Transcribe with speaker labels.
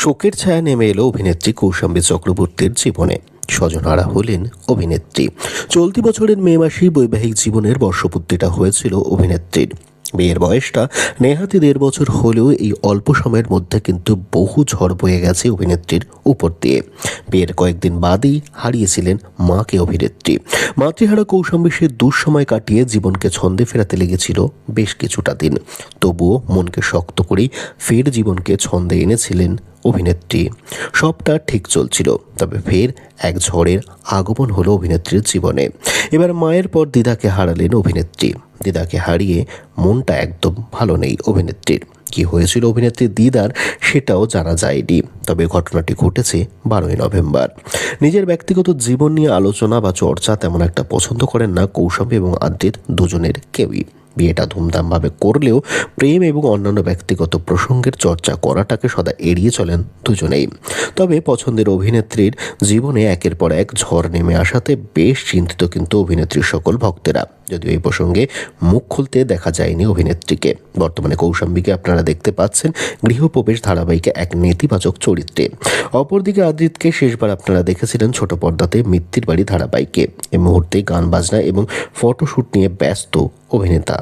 Speaker 1: শোকের ছায়া নেমে এলো অভিনেত্রী কৌশাম্বী চক্রবর্তীর জীবনে। স্বজনারা হলেন অভিনেত্রী। চলতি বছরের মে মাসেই বৈবাহিক জীবনের বর্ষপূর্তিটা হয়েছিল অভিনেত্রীর। বিয়ের বয়সটা নেহাতি দেড় বছর হলেও এই অল্প সময়ের মধ্যে কিন্তু বহু ঝড় বয়ে গেছে অভিনেত্রীর উপর দিয়ে। বিয়ের কয়েকদিন বাদেই হারিয়েছিলেন মাকে অভিনেত্রী। মাতৃহারা কৌশাম্বী সে দুঃসময় কাটিয়ে জীবনকে ছন্দে ফেরাতে লেগেছিল বেশ কিছুটা দিন। তবুও মনকে শক্ত করেই ফের জীবনকে ছন্দে এনেছিলেন অভিনেত্রী। সবটা ঠিক চলছিল, তবে ফের এক ঝড়ের আগমন হলো অভিনেত্রীর জীবনে। এবার মায়ের পর দিদাকে হারালেন অভিনেত্রী। দিদাকে হারিয়ে মনটা একদম ভালো নেই অভিনেত্রীর। কি হয়েছিল অভিনেত্রী দিদার সেটাও জানা যায়নি, তবে ঘটনাটি ঘটেছে বারোই নভেম্বর। নিজের ব্যক্তিগত জীবন নিয়ে আলোচনা বা চর্চা তেমন একটা পছন্দ করেন না কৌশম্বী এবং আদ্রিত দুজনের কেউই। বিয়েটা ধুমধামভাবে করলেও প্রেম এবং অন্যান্য ব্যক্তিগত প্রসঙ্গের চর্চা করাটাকে সদা এড়িয়ে চলেন দুজনেই। তবে পছন্দের অভিনেত্রীর জীবনে একের পর এক ঝড় নেমে আসাতে বেশ চিন্তিত কিন্তু অভিনেত্রীর সকল ভক্তেরা, যদিও এই প্রসঙ্গে মুখ খুলতে দেখা যায়নি অভিনেত্রীকে। বর্তমানে কৌশাম্বীকে আপনারা দেখতে পাচ্ছেন গৃহপ্রবেশ ধারাবাহিকে এক নেতিবাচক চরিত্রে। অপরদিকে আদিতকে শেষবার আপনারা দেখেছিলেন ছোট পর্দাতে মৃত্যুর বাড়ি ধারাবাহিকে। এ মুহূর্তে গান বাজনা এবং ফটোশ্যুট নিয়ে ব্যস্ত অভিনেতা।